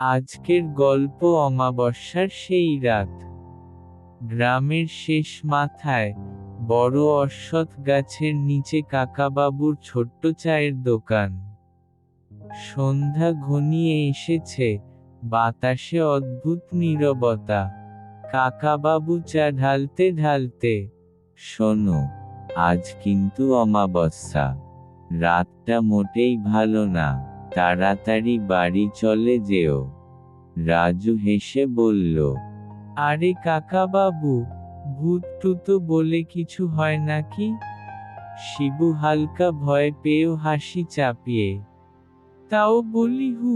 আজকের গল্প অমাবস্যার সেই রাত। গ্রামের শেষ মাথায় বড় অশ্বত্থ গাছের নিচে কাকাবাবুর ছোট্ট চায়ের দোকান। সন্ধ্যা ঘনিয়ে এসেছে, বাতাসে অদ্ভুত নীরবতা। কাকাবাবু চা ঢালতে ঢালতে, শোনো, আজ কিন্তু অমাবস্যা। রাতটা মোটেই ভালো না, তাড়াতাড়ি বাড়ি চলে যেও। রাজু হেসে বলল, আরে কাকাবাবু ভূত টুতো বলে কিছু হয় নাকি? শিবু হালকা ভয় পেয়েও হাসি চাপিয়ে, তাও বলি হু,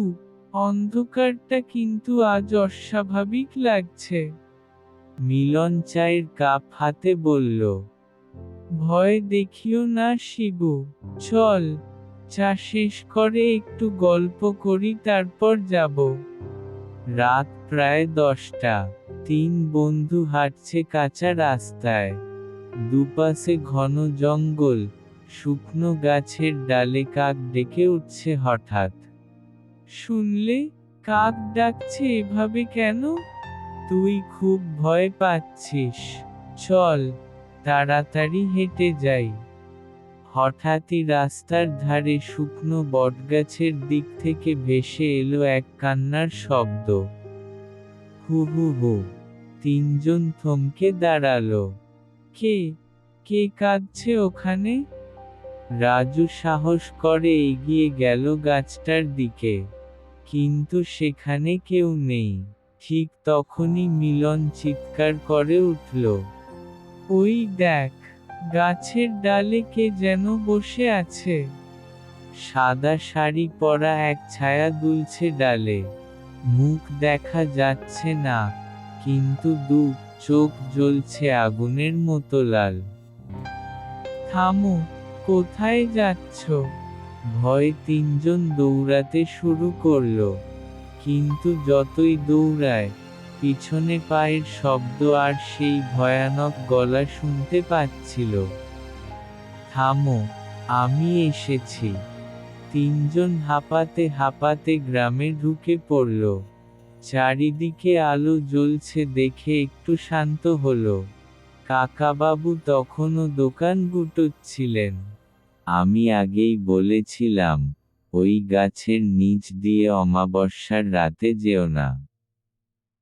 অন্ধকারটা কিন্তু আজ অস্বাভাবিক লাগছে। মিলন চায়ের কাপ হাতে বলল, ভয় দেখিও না শিবু, চল, চা শেষ করে একটু গল্প করি, তারপর যাব। রাত প্রায় দশটা। তিন বন্ধু হাঁটছে কাঁচা রাস্তায়। দুপাশে ঘন জঙ্গল। শুকনো গাছের ডালে কাক ডেকে উঠছে হঠাৎ। শুনলে? কাক ডাকছে এভাবে কেন? তুই খুব ভয় পাচ্ছিস। চল, তাড়াতাড়ি হেঁটে যাই। হঠাৎই রাস্তার ধারে শুকনো বটগাছের দিক থেকে ভেসে এলো এক কান্নার শব্দ। হু হু হু, তিনজন থমকে দাঁড়াল। কে? কে কাঁদছে ওখানে? রাজু সাহস করে এগিয়ে গেল গাছটার দিকে। কিন্তু সেখানে কেউ নেই। ঠিক তখনই মিলন চিৎকার করে উঠল। ওই দেখ গাছের ডালে কে যেন বসে আছে। সাদা শাড়ি পরা এক ছায়া দুলছে ডালে। মুখ দেখা যাচ্ছে না, কিন্তু দু, চোখ জ্বলছে আগুনের মতো লাল। থামো, কোথায় যাচ্ছ? ভয় তিনজন দৌড়াতে শুরু করল, কিন্তু যতই দৌড়ায় পিছনে পায়ের শব্দ আর সেই ভয়ানক গলা শুনতে পাচ্ছিল। থামো, আমি এসেছি। তিনজন হাঁপাতে হাঁপাতে গ্রামে ঢুকে পড়ল। চারিদিকে আলো জ্বলছে দেখে একটু শান্ত হলো। কাকাবাবু তখনও দোকান গুটোচ্ছিলেন। আমি আগেই বলেছিলাম, ওই গাছের নিচ দিয়ে অমাবস্যার রাতে যেও না।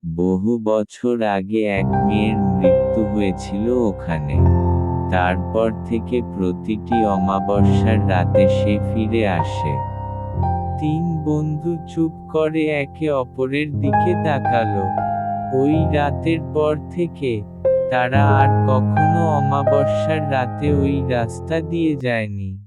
বহু বছর আগে এক মেয়ের মৃত্যু হয়েছিল ওখানে। তারপর থেকে প্রতিটি অমাবস্যার রাতে সে ফিরে আসে। তিন বন্ধু চুপ করে একে অপরের দিকে তাকালো। ওই রাতের পর থেকে তারা আর কখনো অমাবস্যার রাতে ওই রাস্তা দিয়ে যায়নি।